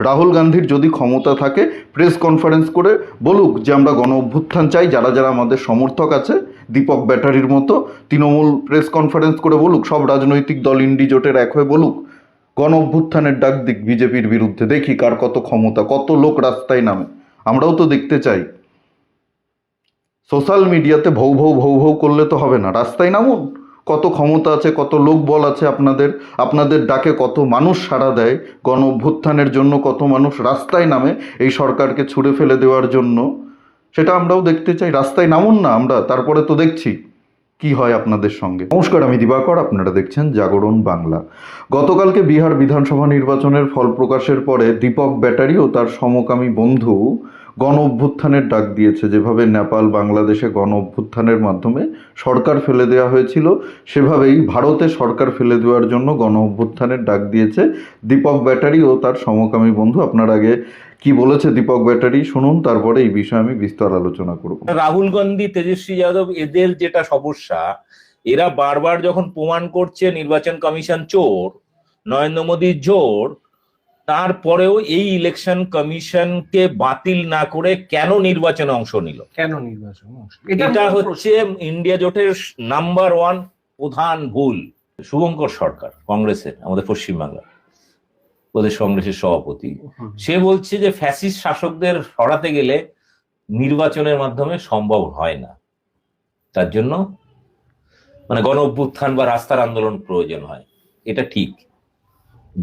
রাহুল গান্ধীর যদি ক্ষমতা থাকে প্রেস কনফারেন্স করে বলুক যে আমরা গণ অভ্যুত্থান চাই, যারা যারা আমাদের সমর্থক আছে, দীপক ব্যাটারির মতো, তৃণমূল প্রেস কনফারেন্স করে বলুক, সব রাজনৈতিক দল ইন্ডি জোটের এক হয়ে বলুক, গণ অভ্যুত্থানের ডাক দিক বিজেপির বিরুদ্ধে, দেখি কার কত ক্ষমতা, কত লোক রাস্তায় নামে। আমরাও তো দেখতে চাই। সোশ্যাল মিডিয়াতে ভৌ ভৌ ভৌ ভৌ করলে তো হবে না, রাস্তায় নামুন। কত ক্ষমতা আছে, কত লোক বল আছে আপনাদের আপনাদের ডাকে কত মানুষ সাড়া দেয়, গণ অভ্যুত্থানের জন্য কত মানুষ রাস্তায় নামে এই সরকারকে ছুড়ে ফেলে দেওয়ার জন্য? সেটা আমরাও দেখতে চাই, রাস্তায় নামুন না আমরা, তারপরে তো দেখছি কি হয় আপনাদের সঙ্গে। নমস্কার, আমি দিবাকর, আপনারা দেখছেন জাগরণ বাংলা। গতকালকে বিহার বিধানসভা নির্বাচনের ফল প্রকাশের পরে দীপক ব্যাটারি ও তার সমকামী বন্ধু গণ অভ্যুত্থানের ডাক দিয়েছে, যেভাবে নেপাল বাংলাদেশে গণ অভ্যুত্থানের মাধ্যমে সরকার ফেলে দেওয়া হয়েছিল, সেভাবেই ভারতে সরকার ফেলে দেওয়ার জন্য গণ অভ্যুত্থানের ডাক দিয়েছে দীপক ব্যাটারি ও তার সমকামী বন্ধু। আপনার আগে কি বলেছে দীপক ব্যাটারি? শুনুন, তারপরে এই বিষয়ে আমি বিস্তর আলোচনা করব। রাহুল গান্ধী, তেজস্বী যাদব, এদের যেটা সমস্যা, এরা বারবার যখন প্রমাণ করছে নির্বাচন কমিশন চোর, নরেন্দ্র মোদীর জোর তারপরেও এই ইলেকশন কমিশনকে বাতিল না করে কেন নির্বাচনে অংশ নিল? কেন নির্বাচন এটা হচ্ছে ইন্ডিয়া জোটের নাম্বার ওয়ান প্রধান ভুল। শুভঙ্কর সরকার কংগ্রেসের আমাদের পশ্চিমবাংলা প্রদেশ কংগ্রেসের সভাপতি। সে বলছে যে ফ্যাসিস্ট শাসকদের সরাতে গেলে নির্বাচনের মাধ্যমে সম্ভব হয় না। তার জন্য মানে গণ অভ্যুত্থান বা রাস্তার আন্দোলন প্রয়োজন হয়। এটা ঠিক।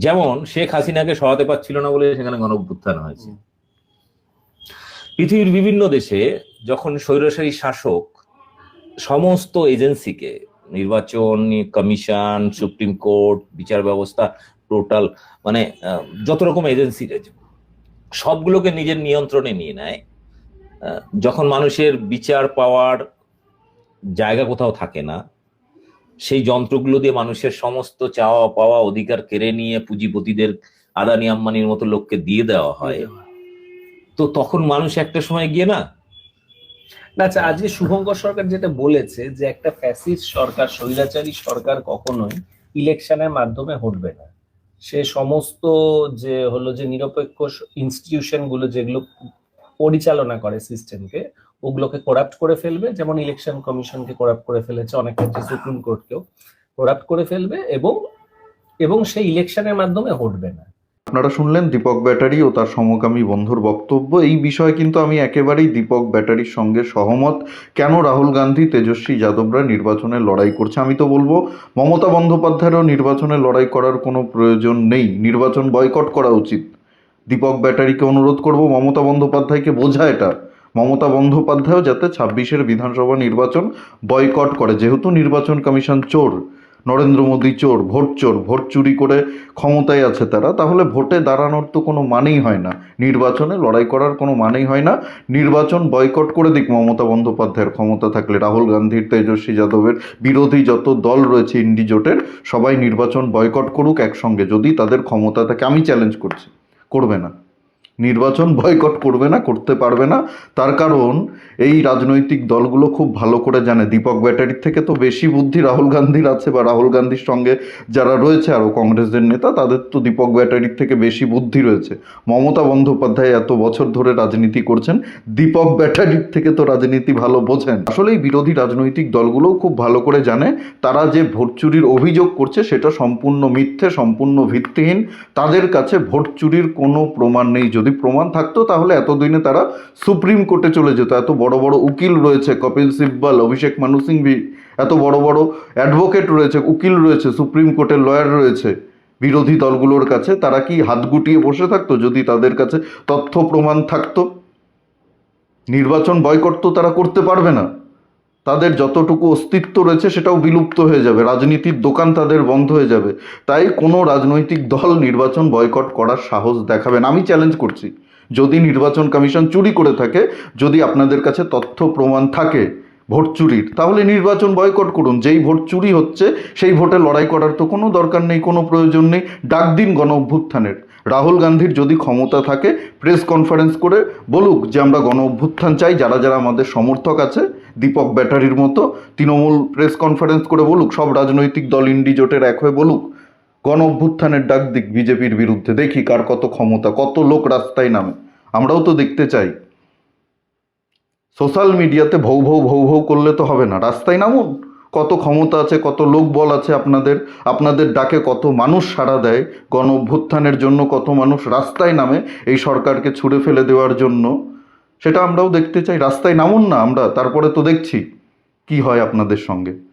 যেমন শেখ হাসিনাকে সরাতে পারছিল না বলে সেখানে গণ অভ্যুত্থান হয়েছে। পৃথিবীর বিভিন্ন দেশে যখন স্বৈরশাহী শাসক সমস্ত এজেন্সিকে, নির্বাচন, কমিশন, সুপ্রিম কোর্ট, বিচার ব্যবস্থা, টোটাল মানে যত রকম এজেন্সি রয়েছে, সবগুলোকে নিজের নিয়ন্ত্রণে নিয়ে নেয়। যখন মানুষের বিচার পাওয়ার জায়গা কোথাও থাকে না সেই যন্ত্রগুলো দিয়ে মানুষের সমস্ত চাওয়া পাওয়া অধিকার কেড়ে নিয়ে পুঁজিপতিদের আদানি আম্বানির মতো লোককে দিয়ে দেওয়া হয়। তো তখন মানুষ একটা সময় গিয়ে না আচ্ছা আজকে শুভঙ্কর সরকার যেটা বলেছে যে একটা ফ্যাসিস্ট সরকার স্বৈরাচারী সরকার কখনোই ইলেকশনের মাধ্যমে হটবে না। সে সমস্ত যে হলো যে নিরপেক্ষ ইনস্টিটিউশনগুলো যেগুলো পরিচালনা করে সিস্টেমকে ওগুলোকে করাপ্ট করে ফেলবে, যেমন ইলেকশন কমিশনকে করাপ্ট করে ফেলেছে অনেক ক্ষেত্রে সুপ্রিম কোর্টকেও করাপ্ট করে ফেলবে এবং এবং সেই ইলেকশনের মাধ্যমে হটবে না। আপনারা শুনলেন দীপক ব্যাটারি ও তার সমকামী বন্ধুর বক্তব্য। এই বিষয়ে কিন্তু আমি একেবারেই দীপক ব্যাটারির সঙ্গে সহমত। কেন রাহুল গান্ধী, তেজস্বী যাদবরা নির্বাচনে লড়াই করছে? আমি তো বলব, মমতা বন্দ্যোপাধ্যায়েরও নির্বাচনে লড়াই করার কোনো প্রয়োজন নেই। নির্বাচন বয়কট করা উচিত। দীপক ব্যাটারিকে অনুরোধ করব, মমতা বন্দ্যোপাধ্যায়কে বোঝা এটা। মমতা বন্দ্যোপাধ্যায়ও যাতে ছাব্বিশের বিধানসভা নির্বাচন বয়কট করে, যেহেতু নির্বাচন কমিশন চোর, নরেন্দ্র মোদী চোর, ভোট চোর, ভোট চুরি করে ক্ষমতায় আছে তারা, তাহলে ভোটে দাঁড়ানোর তো কোনো মানেই হয় না। নির্বাচনে লড়াই করার কোনো মানেই হয় না। নির্বাচন বয়কট করে দিক মমতা বন্দ্যোপাধ্যায়ের ক্ষমতা থাকলে। রাহুল গান্ধীর, তেজস্বী যাদবের বিরোধী যত দল রয়েছে ইন্ডি জোটের, সবাই নির্বাচন বয়কট করুক একসঙ্গে, যদি তাদের ক্ষমতা থাকে। আমি চ্যালেঞ্জ করছি। করবে না। নির্বাচন বয়কট করবে না, করতে পারবে না। তার কারণ, এই রাজনৈতিক দলগুলো খুব ভালো করে জানে। দীপক ব্যাটারির থেকে তো বেশি বুদ্ধি রাহুল গান্ধীর আছে বা রাহুল গান্ধীর সঙ্গে যারা রয়েছে আরও কংগ্রেসের নেতা, তাদের তো দীপক ব্যাটারির থেকে বেশি বুদ্ধি রয়েছে। মমতা বন্দ্যোপাধ্যায় এত বছর ধরে রাজনীতি করছেন, দীপক ব্যাটারির থেকে তো রাজনীতি ভালো বোঝেন। আসলে এই বিরোধী রাজনৈতিক দলগুলোও খুব ভালো করে জানে, তারা যে ভোট চুরির অভিযোগ করছে সেটা সম্পূর্ণ মিথ্যে, সম্পূর্ণ ভিত্তিহীন। তাদের কাছে ভোট চুরির কোনো প্রমাণ নেই। যদি প্রমাণ থাকতো, তাহলে এতদিনে তারা সুপ্রিম কোর্টে চলে যেত। এত বড় বড় উকিল রয়েছে, কপিল সিব্বল, অভিষেক মানু সিংভি, এত বড় বড় অ্যাডভোকেট রয়েছে, উকিল রয়েছে, সুপ্রিম কোর্টের লয়ার রয়েছে, বিরোধী দলগুলোর কাছে। তারা কি হাত গুটিয়ে বসে থাকতো যদি তাদের কাছে তথ্য প্রমাণ থাকতো? নির্বাচন বয়কট তো তারা করতে পারবে না। তাদের যতটুকু অস্তিত্ব রয়েছে সেটাও বিলুপ্ত হয়ে যাবে। রাজনীতির দোকান তাদের বন্ধ হয়ে যাবে। তাই কোনো রাজনৈতিক দল নির্বাচন বয়কট করার সাহস দেখাবেন আমি চ্যালেঞ্জ করছি। যদি নির্বাচন কমিশন চুরি করে থাকে, যদি আপনাদের কাছে তথ্য প্রমাণ থাকে ভোট চুরির, তাহলে নির্বাচন বয়কট করুন। যেই ভোট চুরি হচ্ছে, সেই ভোটে লড়াই করার তো কোনো দরকার নেই, কোনো প্রয়োজন নেই। ডাক দিন গণ অভ্যুত্থানের রাহুল গান্ধীর যদি ক্ষমতা থাকে প্রেস কনফারেন্স করে বলুক যে আমরা গণ অভ্যুত্থান চাই, যারা যারা আমাদের সমর্থক আছে দীপক ব্যাটারির মতো তৃণমূল প্রেস কনফারেন্স করে বলুক, সব রাজনৈতিক দল ইন্ডি জোটের এক হয়ে বলুক, গণ অভ্যুত্থানের ডাক দিক বিজেপির বিরুদ্ধে। দেখি কার কত ক্ষমতা, কত লোক রাস্তায় নামে। আমরাও তো দেখতে চাই। সোশ্যাল মিডিয়াতে ভৌ ভৌ ভৌ ভৌ করলে তো হবে না। রাস্তায় নামুন। কত ক্ষমতা আছে, কত লোক বল আছে আপনাদের। আপনাদের ডাকে কত মানুষ সাড়া দেয়। গণ অভ্যুত্থানের জন্য কত মানুষ রাস্তায় নামে। এই সরকারকে ছুড়ে ফেলে দেওয়ার জন্য সেটা আমরাও দেখতে চাই। রাস্তায় নামুন না আমরা, তারপরে তো দেখছি কি হয় আপনাদের সঙ্গে।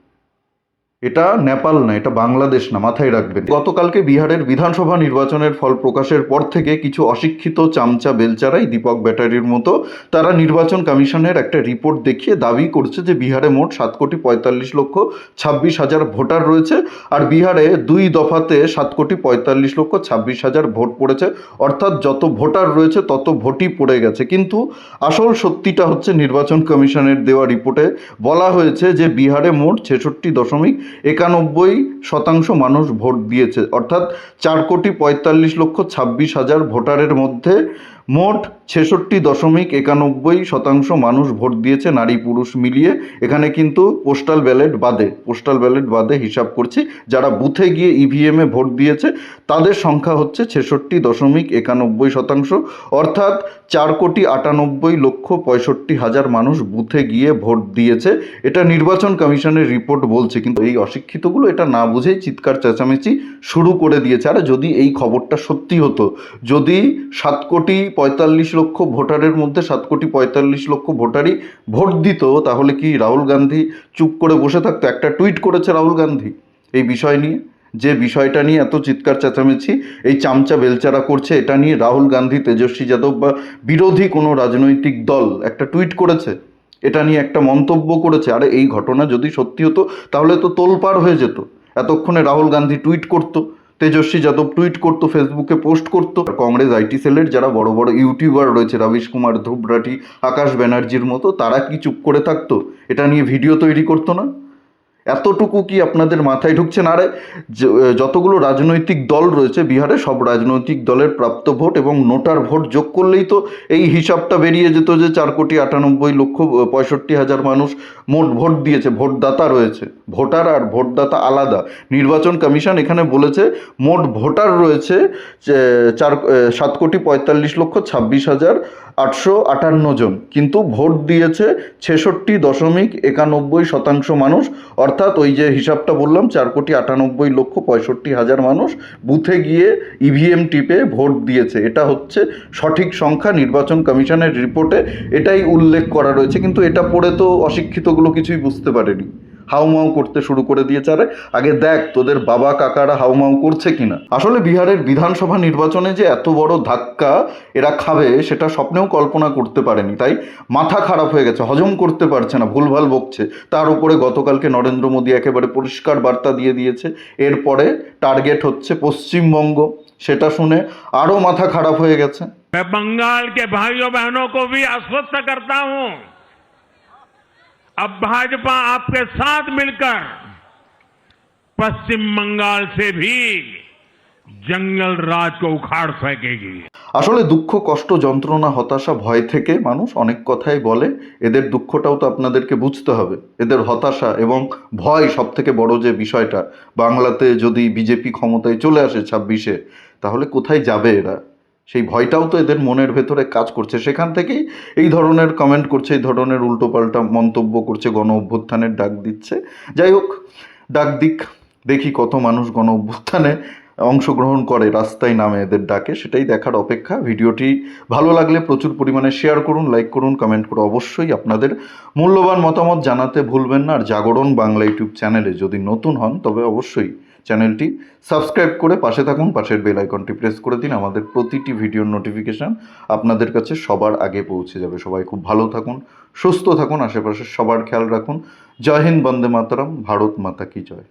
এটা নেপাল না, এটা বাংলাদেশ না, মাথায় রাখবেন। গতকালকে বিহারের বিধানসভা নির্বাচনের ফল প্রকাশের পর থেকে কিছু অশিক্ষিত চামচা বেলচারাই দীপক ব্যাটারির মতো তারা নির্বাচন কমিশনের একটা রিপোর্ট দেখিয়ে দাবি করছে যে বিহারে মোট সাত কোটি পঁয়তাল্লিশ লক্ষ ছাব্বিশ হাজার ভোটার রয়েছে আর বিহারে দুই দফাতে সাত কোটি পঁয়তাল্লিশ লক্ষ ছাব্বিশ হাজার ভোট পড়েছে। অর্থাৎ যত ভোটার রয়েছে, তত ভোটই পড়ে গেছে। কিন্তু আসল সত্যিটা হচ্ছে নির্বাচন কমিশনের দেওয়া রিপোর্টে বলা হয়েছে যে বিহারে মোট ছেষট্টি দশমিক একানব্বই শতাংশ মানুষ ভোট দিয়েছে। অর্থাৎ চার কোটি পঁয়তাল্লিশ লক্ষ ছাব্বিশ হাজার ভোটারের মধ্যে মোট ছেষট্টি দশমিক একানব্বই শতাংশ মানুষ ভোট দিয়েছে নারী পুরুষ মিলিয়ে। এখানে কিন্তু পোস্টাল ব্যালেট বাদে, পোস্টাল ব্যালেট বাদে হিসাব করছি, যারা বুথে গিয়ে ইভিএমে ভোট দিয়েছে, তাদের সংখ্যা হচ্ছে ছেষট্টি দশমিক একানব্বই শতাংশ। অর্থাৎ চার কোটি আটানব্বই লক্ষ পঁয়ষট্টি হাজার মানুষ বুথে গিয়ে ভোট দিয়েছে। এটা নির্বাচন কমিশনের রিপোর্ট বলছে, কিন্তু এই অশিক্ষিতগুলো এটা না বুঝেই চিৎকার চেঁচামেচি শুরু করে দিয়েছে। আর যদি এই খবরটা সত্যি হতো, যদি সাত কোটি পঁয়তাল্লিশ লক্ষ ভোটারের মধ্যে সাত কোটি পঁয়তাল্লিশ লক্ষ ভোটারই ভোট দিত, তাহলে কি রাহুল গান্ধী চুপ করে বসে থাকতো? একটা টুইট করেছে রাহুল গান্ধী এই বিষয় নিয়ে। যে বিষয়টা নিয়ে এত চিৎকার চেঁচামেচি, এই চামচা বেলচারা করছে, এটা নিয়ে রাহুল গান্ধী, তেজস্বী যাদব বা বিরোধী কোনো রাজনৈতিক দল একটা টুইট করেছে। এটা নিয়ে একটা মন্তব্য করেছে। আর এই ঘটনা যদি সত্যি হতো, তাহলে তো তোলপাড় হয়ে যেত। এতক্ষণে রাহুল গান্ধী টুইট করতো, তেজস্বী যাদব টুইট করতো, ফেসবুকে পোস্ট করতো। কংগ্রেস আইটি সেলের যারা বড় বড় ইউটিউবার রয়েছে, রবিশ কুমার ধুবরাটি আকাশ ব্যানার্জির মতো, তারা কি চুপ করে থাকতো? এটা নিয়ে ভিডিও তৈরি করতো না? এতটুকু কি আপনাদের মাথায় ঢুকছে না আরে যতগুলো রাজনৈতিক দল রয়েছে বিহারে, সব রাজনৈতিক দলের প্রাপ্ত ভোট এবং নোটার ভোট যোগ করলেই তো এই হিসাবটা বেরিয়ে যেত যে চার কোটি আটানব্বই লক্ষ পঁয়ষট্টি হাজার মানুষ মোট ভোট দিয়েছে, ভোটদাতা রয়েছে। ভোটার আর ভোটদাতা আলাদা। নির্বাচন কমিশন এখানে বলেছে মোট ভোটার রয়েছে চার সাত কোটি পঁয়তাল্লিশ লক্ষ ছাব্বিশ হাজার আটশো আটান্ন জন। কিন্তু ভোট দিয়েছে ছেষট্টি দশমিক একানব্বই শতাংশ মানুষ, অর্থাৎ ওই যে হিসাবটা বললাম, চার কোটি আটানব্বই লক্ষ পঁয়ষট্টি হাজার মানুষ বুথে গিয়ে ইভিএম টিপে ভোট দিয়েছে। এটা হচ্ছে সঠিক সংখ্যা, নির্বাচন কমিশনের রিপোর্টে এটাই উল্লেখ করা রয়েছে। কিন্তু এটা পড়ে তো অশিক্ষিতগুলো কিছুই বুঝতে পারেনি। হাউমাউ করতে শুরু করে দিয়েছে আরে আগে দেখ তোদের বাবা কাকারা হাউমাউ করছে কিনা আসলে বিহারের বিধানসভা নির্বাচনে যে এত বড় ধাক্কা এরা খাবে সেটা স্বপ্নেও কল্পনা করতে পারেনি তাই মাথা খারাপ হয়ে গেছে হজম করতে পারছে না ভুলভাল বকছে তার উপরে গতকালকে নরেন্দ্র মোদী একেবারে পরিষ্কার বার্তা দিয়ে দিয়েছে এরপরে টার্গেট হচ্ছে পশ্চিমবঙ্গ সেটা শুনে আরও মাথা খারাপ হয়ে গেছে मैं बंगाल के भाइयों बहनों को भी आश्वस्त करता हूं अब भाजपा आपके साथ मिलकर पश्चिम बंगाल से भी जंगल राज को उखाड़ फेंकेगी আসলে দুঃখ কষ্ট যন্ত্রণা হতাশা ভয় থেকে মানুষ অনেক কথাই বলে এদের দুঃখটাও তো আপনাদেরকে বুঝতে হবে এদের হতাশা এবং ভয় সব থেকে বড় যে বিষয়টা বাংলাতে যদি বিজেপি ক্ষমতায় চলে আসে ছাব্বিশে তাহলে কোথায় যাবে এরা সেই ভয়টাও তো এদের মনের ভেতরে কাজ করছে। সেখান থেকেই এই ধরনের কমেন্ট করছে, এই ধরনের উল্টোপাল্টা মন্তব্য করছে, গণ অভ্যুত্থানের ডাক দিচ্ছে। যাই হোক, ডাক দিক, দেখি কত মানুষ গণ অভ্যুত্থানে অংশগ্রহণ করে, রাস্তায় নামে এদের ডাকে, সেটাই দেখার অপেক্ষা। ভিডিওটি ভালো লাগলে প্রচুর পরিমাণে শেয়ার করুন লাইক করুন কমেন্ট করে অবশ্যই আপনাদের মূল্যবান মতামত জানাতে ভুলবেন না। আর জাগরণ বাংলা ইউটিউব চ্যানেলে যদি নতুন হন, তবে অবশ্যই চ্যানেলটি সাবস্ক্রাইব করে পাশে থাকুন, পাশের বেল আইকনটি প্রেস করে দিন। আমাদের প্রতিটি ভিডিওর নোটিফিকেশান আপনাদের কাছে সবার আগে পৌঁছে যাবে। সবাই খুব ভালো থাকুন, সুস্থ থাকুন, আশেপাশে সবার খেয়াল রাখুন। জয় হিন্দ, বন্দে মাতরম, ভারত মাতা কি জয়।